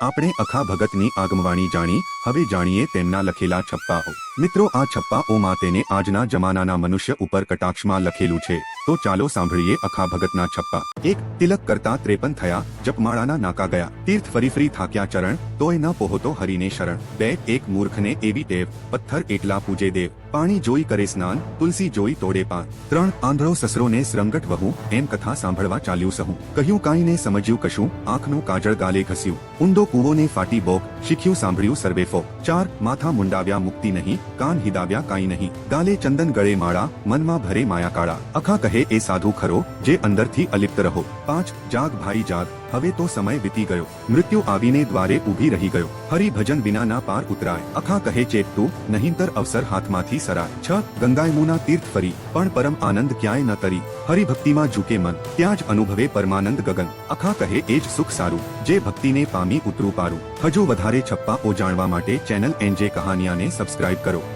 આપણે અખા ભગતની આગમવાણી જાણી હવે જાણીએ તેમના લખેલા છપ્પાઓ. મિત્રો, આ છપ્પાઓમાં તેને આજના જમાનાના મનુષ્ય ઉપર કટાક્ષમાં લખેલું છે. તો ચાલો સાંભળીએ અખા ભગતના છપ્પા. એક તિલક કરતા ત્રેપન થયા, જપમાળાના નાકા ગયા. તીર્થ ફરી ફરી થાક્યા ચરણ, તોય ન પહોતો હરીને શરણ. બે, એક મૂર્ખને એવી ટેવ, પથ્થર એટલા પૂજે દેવ. પાણી જોઈ કરે સ્નાન, તુલસી જોઈ તોડે પાન. ત્રણ આંધળો સસરોને શ્રંગટ વહુ, એમ કથા સાંભળવા ચાલ્યું સહું. કહ્યું કાંઈ ને સમજ્યું કશું, આંખનું કાજળ ગાલે ઘસ્યું. ઊંડો કૂવોને ફાટી બોક શીખ્યું સાંભળ્યું સર્વે ફોક ચાર, માથા મુંડાવ્યા મુક્તિ નહીં, કાન હિદાવ્યા કાંઈ નહીં. ગાલે ચંદન ગળે માળા, મનમાં ભરે માયા કાળા અખા કહે, એ સાધુ ખરો, જે અંદરથી અલિપ્ત રહો. પાંચ, જાગ ભાઈ જાગ. હવે તો સમય વીતી ગયો. મૃત્યુ આવીને દ્વારે ઊભી રહી ગયો. હરિભજન વિનાના પાર ઉતરાય. અખા કહે ચેતતું નહીંતર અવસર હાથમાંથી સરાય. છ, ગંગાયમુના તીર્થ ફરી. પણ પરમ આનંદ ક્યાંય ન તરી. હરિભક્તિમાં ઝૂકે મન. ત્યાં જ અનુભવે પરમાનંદ ગગન. અખા કહે, એ જ સુખ સારું. જે ભક્તિને પામી ઉતરું પારું. હજુ વધારે છપ્પાઓ જાણવા માટે ચેનલ એનજે કહાનિયાને સબસ્ક્રાઇબ કરો.